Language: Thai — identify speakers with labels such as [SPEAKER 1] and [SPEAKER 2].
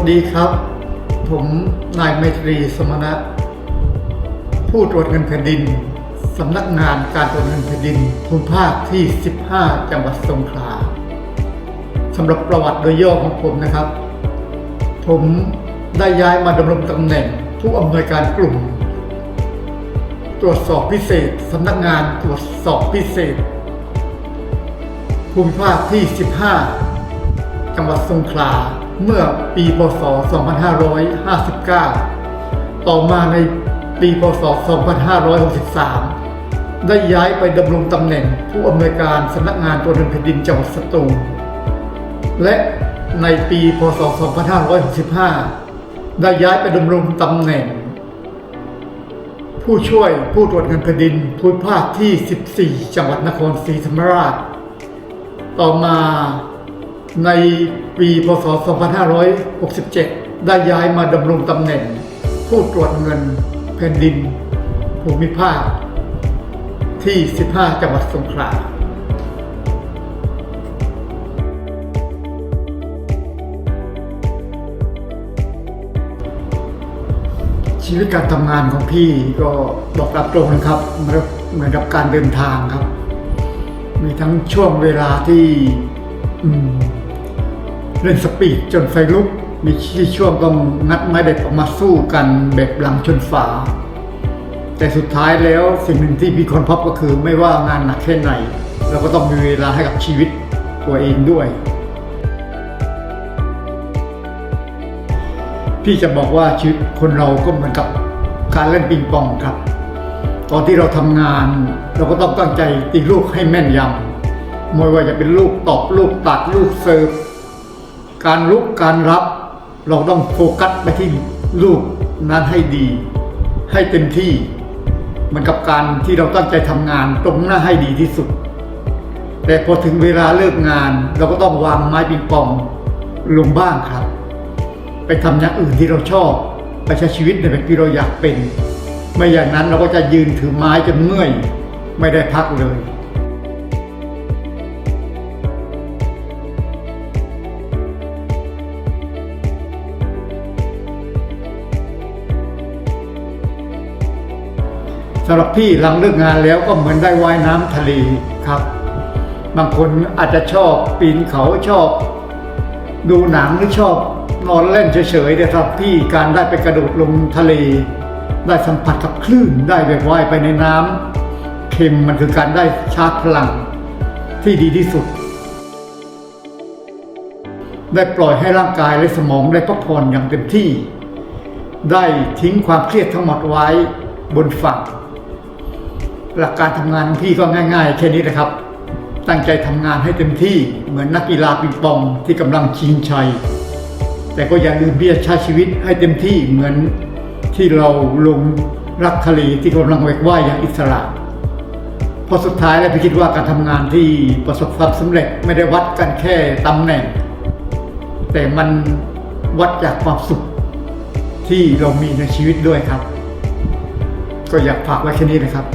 [SPEAKER 1] สดีครับ ผมนายไมตรีสมณะ ผู้ตรวจเงินแผ่นดินสำนักงานการตรวจเงินแผ่นดินภูมิภาคที่ 15 จังหวัดสงขลาสำหรับประวัติโดยย่อของผมนะครับ ผมได้ย้ายมาดำรงตำแหน่งผู้อำนวยการกลุ่ม ตรวจสอบพิเศษสำนักงานตรวจสอบพิเศษ ภูมิภาคที่ 15 จังหวัดสงขลา เมื่อปีพศ 2559 ต่อมาในปีพศ 2563 ได้ย้ายไปดำรงตำแหน่งผู้อำนวยการสำนักงานตรวจเงินแผ่นดินจังหวัดสตูล และในปีพศ 2565 ได้ย้ายไปดำรงตำแหน่ง ผู้ช่วยผู้ตรวจเงินแผ่นดินภูมิภาคที่ 14 จังหวัดนครศรีธรรมราช ต่อมา ในปีพศ 2567 ได้ย้ายมาดำรงตำแหน่ง ผู้ตรวจเงินแผ่นดิน ภูมิภาค ที่ 15 จังหวัดสงขลาชีวิตการทำงานของพี่ก็บอกรับตรงนะครับเหมือนเหมือนกับการเดินทางครับ มีทั้งช่วงเวลาที่ อืม เล่นสปีดจนไฟลุก มีช่วงต้องงัดไม้เด็ดออกมาสู้กันแบบหลังชนฝา แต่สุดท้ายแล้วสิ่งหนึ่งที่พี่คนพบก็คือไม่ว่างานหนักแค่ไหนเราก็ต้องมีเวลาให้กับชีวิตตัวเองด้วย พี่จะบอกว่าชีวิตคนเราก็เหมือนกับการเล่นปิงปองครับ ตอนที่เราทำงาน เราก็ต้องตั้งใจตีลูกให้แม่นยำไม่ว่าจะเป็นลูกตอบลูกตัดลูกเสิร์ฟ การลุกการรับ เราต้องโฟกัสไปที่ลูกนั้นให้ดี ให้เต็มที่มือนกับการที่เราตั้งใจทำงานตรงหน้าให้ดีที่สุด แต่พอถึงเวลาเลิกงาน เราก็ต้องวางไม้ปิงปองลงบ้างครับ ไปทำอย่างอื่นที่เราชอบไปใช้ชีวิตในแบบที่เราอยากเป็น ไม่อย่างนั้นเราก็จะยืนถือไม้จนเมื่อย ไม่ได้พักเลย สำหรับพี่หลังเลิกงานแล้วก็เหมือนได้ว่ายน้ำทะเลครับ บางคนอาจจะชอบปีนเขาชอบ ดูหนังหรือชอบนอนเล่นเฉยๆแต่สำหรับพี่การได้ไปกระโดดลงทะเล ได้สัมผัสกับคลื่นได้แบบว่ายไปในน้ำเค็มมันคือการได้ชาร์จพลังที่ดีที่สุด ได้ปล่อยให้ร่างกายและสมองได้พักผ่อนอย่างเต็มที่ ได้ทิ้งความเครียดทั้งหมดไว้บนฝั่ง หลักการทำงานของพี่ก็ง่าย ๆ แค่นี้นะครับ ตั้งใจทำงานให้เต็มที่เหมือนนักกีฬาปิงปองที่กำลังชิงชัย แต่ก็อย่าลืมที่จะใช้ชีวิตให้เต็มที่เหมือนที่เราลงรักทะเลที่กำลังเวกว่ายอย่างอิสระพอสุดท้ายแล้วพี่คิดว่าการทำงานที่ประสบความสำเร็จไม่ได้วัดกันแค่ตำแหน่ง แต่มันวัดจากความสุขที่เรามีในชีวิตด้วยครับ ก็อยากฝากไว้แค่นี้นะครับ